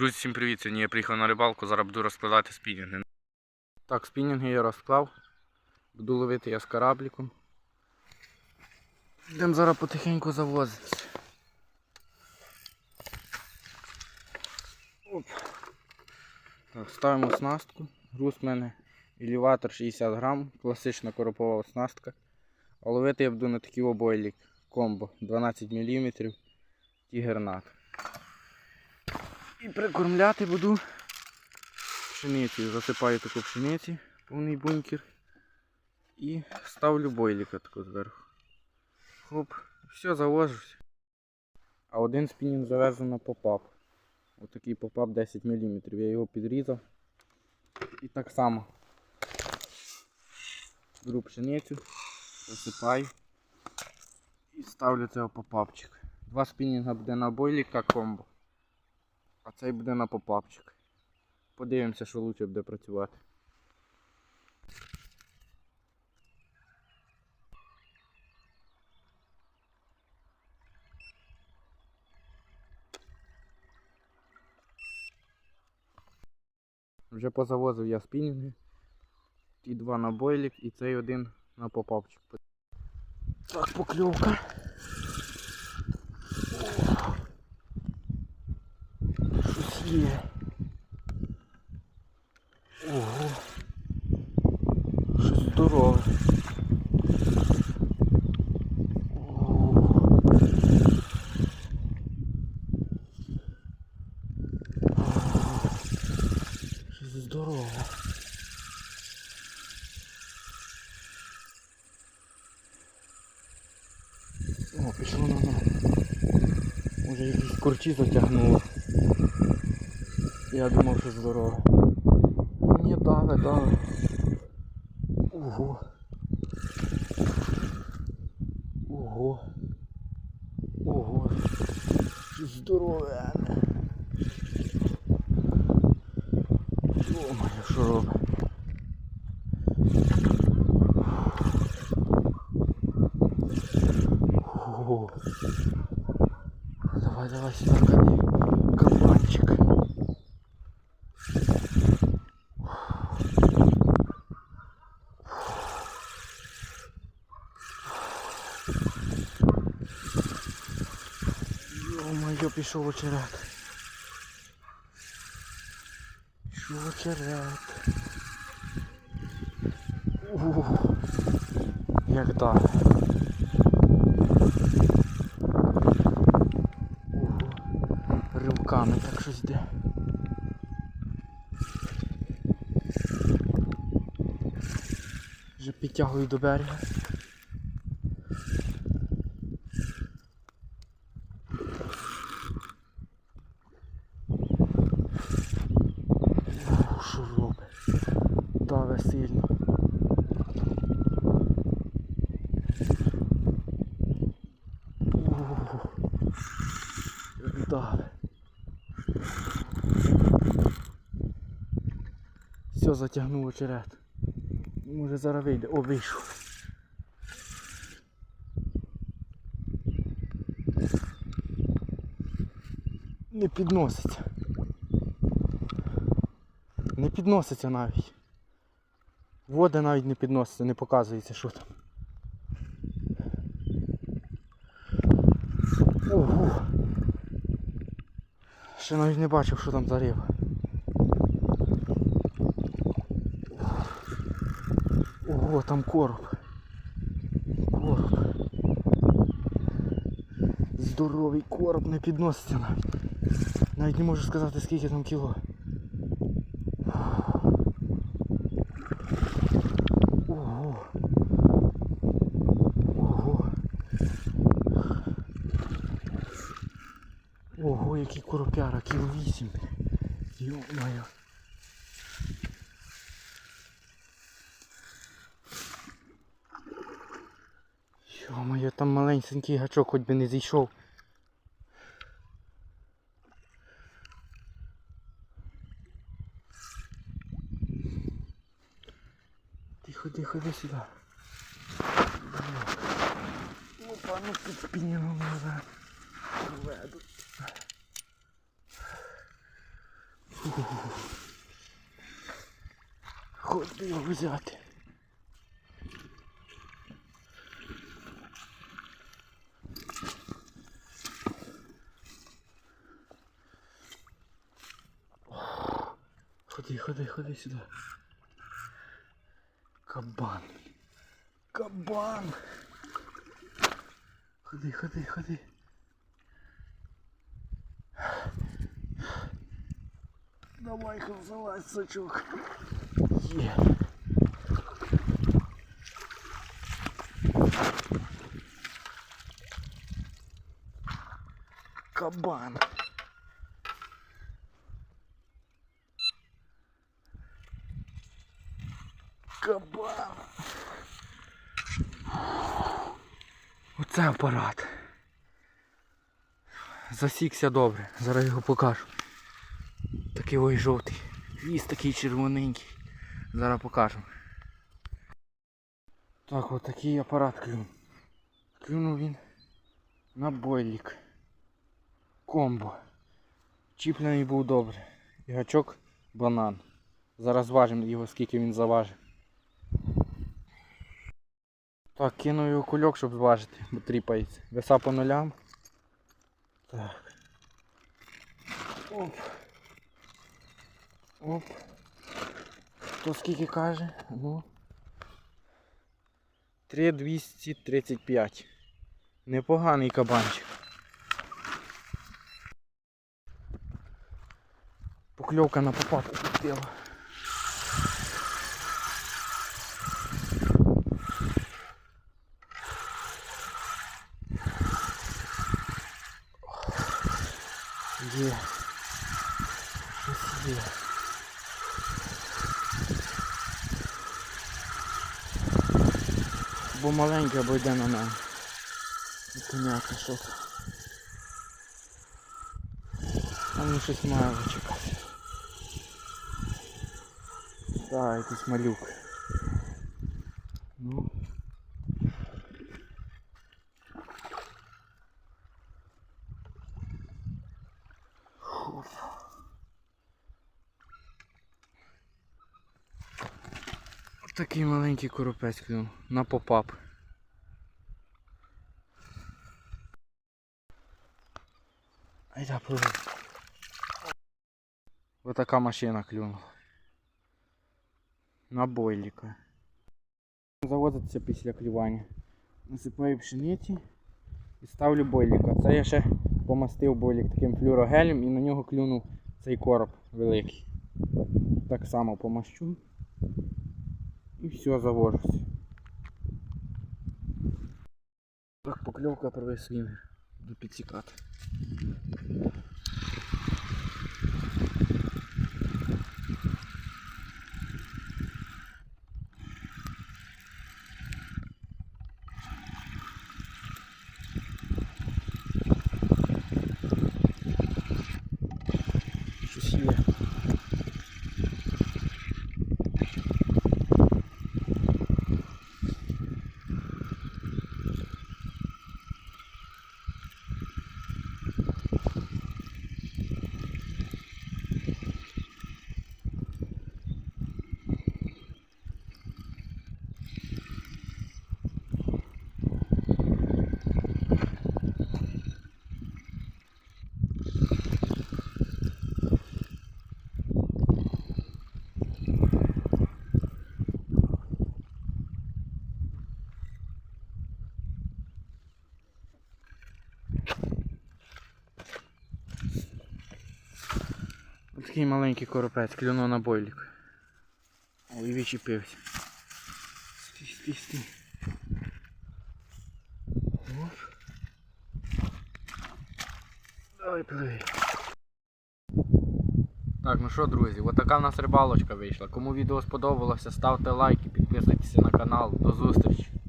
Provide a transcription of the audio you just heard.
Друзі, всім привіт! Сьогодні я приїхав на рибалку, зараз буду розкладати спінінги. Так, спінінги я розклав. Буду ловити я з корабліком. Йдемо зараз потихеньку завозитися. Оп. Так, ставимо оснастку. Груз в мене елеватор 60 грам, класична коропова оснастка. А ловити я буду на такий обойлік комбо 12 мм тігернат. І прикормляти буду пшеницею. Засипаю таку пшениці, повний бункер. І ставлю бойліка таку зверху. Хоп, все, завожусь. А один спінінг завезу на попап. Отакий попап 10 мм. Я його підрізав. І так само беру пшеницю, засипаю і ставлю цього попапчик. Два спінінга буде на бойліка комбо. А цей буде на попапчик. Подивимося, що краще буде працювати. Вже позавозив я спінінги. Ті два на бойлік і цей один на попапчик. Так, покльовка. Щось є. Ого. Щось здорове. О, пішло на мене. Може якісь корчі затягнуло. Я думав, що здорово. Ні, дави, дави. Ого. Ого. Ого. Здорове. Йо-моє, що робить? Давай, давай сюда гони. Ё-моё, пішов очерет. Пішов очерет. Ух, як так. Ого, ривками так щось йде. Вже підтягую до берега. Ого, Що робить? Даве сильно. Як. Все, затягнув очерет. Може зараз вийде. О, вийшов. Не підноситься. Не підноситься навіть. Вода навіть не підноситься, не показується, що там. Ого. Ще навіть не бачив, що там за риба. Ого, там короб. Короб. Здоровий короб не підноситься навіть. Навіть не можу сказати скільки там кіло. Ого. Ого. Ого, який коропяра, кіло вісім. Йо-моє. Йо-моє, там маленький гачок хоч би не зійшов. Тихо, тихо, іди сюди. Ну під спінігом назад. Веду. Хоч би його взяти. Ходи, ходи, ходи сюди. Кабан. Кабан. Ходи, ходи, ходи. Давай-ка залазь, сачок. Є. Кабан. Кабан. Оце апарат. Засікся добре. Зараз його покажу. Такий ой жовтий. Хвіст такий червоненький. Зараз покажемо. Так, от такий апарат клюнув. Клюнув він на бойлік. Комбо. Чіплений був добре. І гачок банан. Зараз важимо його, скільки він заважить. Так, кину його кульок, щоб зважити, бо тріпається. Веса по нулям. Так. Оп. Оп. Хто скільки каже? Ну. 3235. Непоганий кабанчик. Покльовка на попадку підпила. Є. Щось є. Бо маленький або йде на мене. Непонятно що це. А мені щось має вичекати. Так, якийсь малюк. Ну. Такий маленький коропець клюнув на попап. Айда пливи. Ось така машина клюнула. На бойліка. Заводиться після клювання. Насипаю пшениці і ставлю бойліка. Це я ще помастив бойлік таким флюрогелем і на нього клюнув цей короб великий. Так само помащу. І все, завожусь. Так, покльовка первий до Буду підсікати. Щось є. Ось Такий маленький коропець, клюнув на бойлік. О, і відчепився. Стій, стій, стій. Оп. Давай пливи. Так, ну що, друзі, отака в нас рибалочка вийшла. Кому відео сподобалося, ставте лайки, підписуйтесь на канал. До зустрічі!